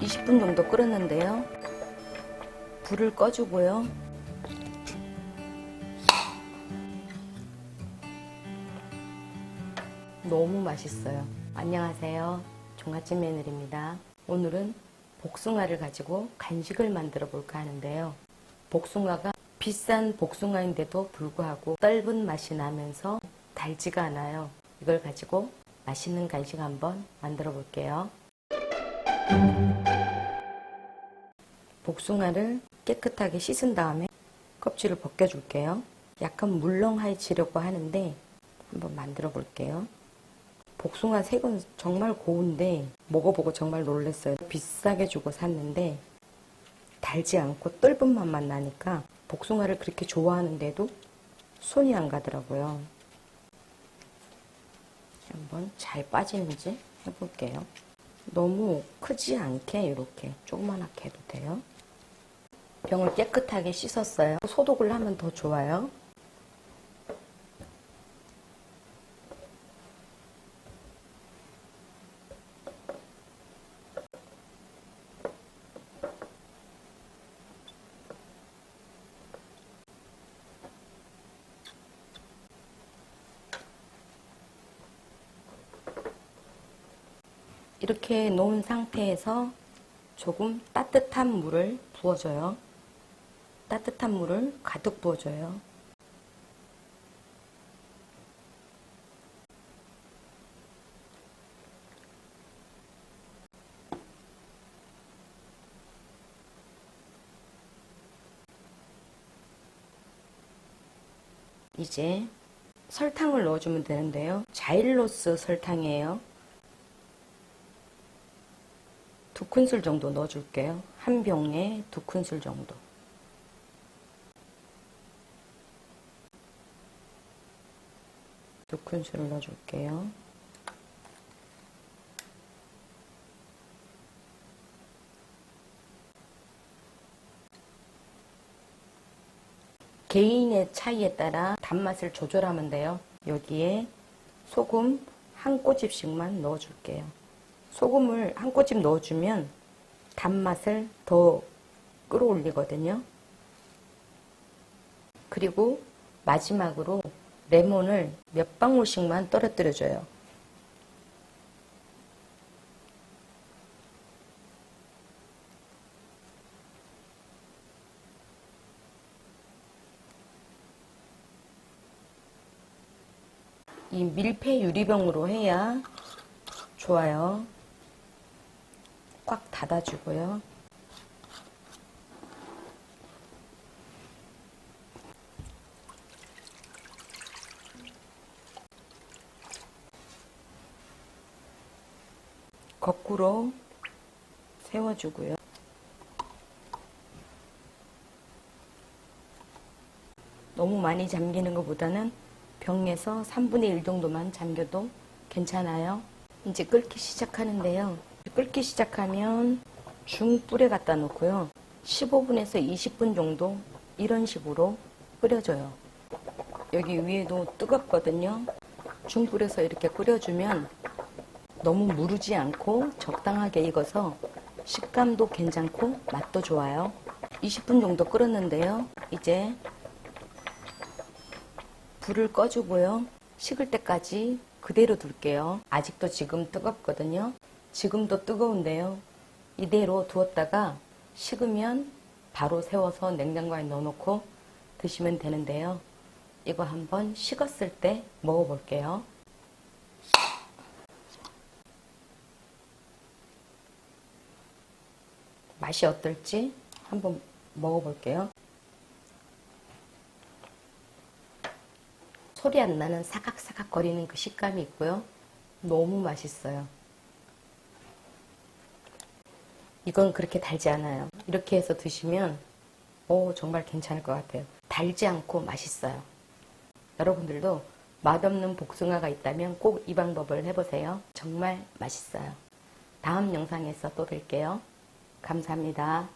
20분 정도 끓였는데요. 불을 꺼주고요. 너무 맛있어요. 안녕하세요. 종갓집 며느리입니다. 오늘은 복숭아를 가지고 간식을 만들어 볼까 하는데요. 복숭아가 비싼 복숭아인데도 불구하고 떫은 맛이 나면서 달지가 않아요. 이걸 가지고 맛있는 간식 한번 만들어 볼게요. 복숭아를 깨끗하게 씻은 다음에 껍질을 벗겨줄게요. 약간 물렁해지려고 하는데 한번 만들어 볼게요. 복숭아 색은 정말 고운데 먹어보고 정말 놀랐어요. 비싸게 주고 샀는데 달지 않고 떫은 맛만 나니까 복숭아를 그렇게 좋아하는데도 손이 안 가더라고요. 한번 잘 빠지는지 해볼게요. 너무 크지 않게 이렇게 조그만하게 해도 돼요. 병을 깨끗하게 씻었어요. 소독을 하면 더 좋아요. 이렇게 놓은 상태에서 조금 따뜻한 물을 부어줘요. 따뜻한 물을 가득 부어줘요. 이제 설탕을 넣어주면 되는데요. 자일로스 설탕이에요. 두 큰술 정도 넣어줄게요. 한 병에 두 큰술 정도. 두 큰술을 넣어줄게요. 개인의 차이에 따라 단맛을 조절하면 돼요. 여기에 소금 한 꼬집씩만 넣어줄게요. 소금을 한 꼬집 넣어주면 단맛을 더 끌어올리거든요. 그리고 마지막으로 레몬을 몇 방울씩만 떨어뜨려줘요. 이 밀폐 유리병으로 해야 좋아요. 꽉 닫아주고요. 거꾸로 세워주고요. 너무 많이 잠기는 것보다는 병에서 3분의 1 정도만 잠겨도 괜찮아요. 이제 끓기 시작하는데요. 끓기 시작하면 중불에 갖다 놓고요. 15분에서 20분 정도 이런 식으로 끓여줘요. 여기 위에도 뜨겁거든요. 중불에서 이렇게 끓여주면 너무 무르지 않고 적당하게 익어서 식감도 괜찮고 맛도 좋아요. 20분 정도 끓였는데요. 이제 불을 꺼주고요. 식을 때까지 그대로 둘게요. 아직도 지금 뜨겁거든요. 지금도 뜨거운데요. 이대로 두었다가 식으면 바로 세워서 냉장고에 넣어놓고 드시면 되는데요. 이거 한번 식었을 때 먹어볼게요. 맛이 어떨지 한번 먹어볼게요. 소리 안 나는 사각사각 거리는 그 식감이 있고요. 너무 맛있어요. 이건 그렇게 달지 않아요. 이렇게 해서 드시면 오 정말 괜찮을 것 같아요. 달지 않고 맛있어요. 여러분들도 맛없는 복숭아가 있다면 꼭 이 방법을 해보세요. 정말 맛있어요. 다음 영상에서 또 뵐게요. 감사합니다.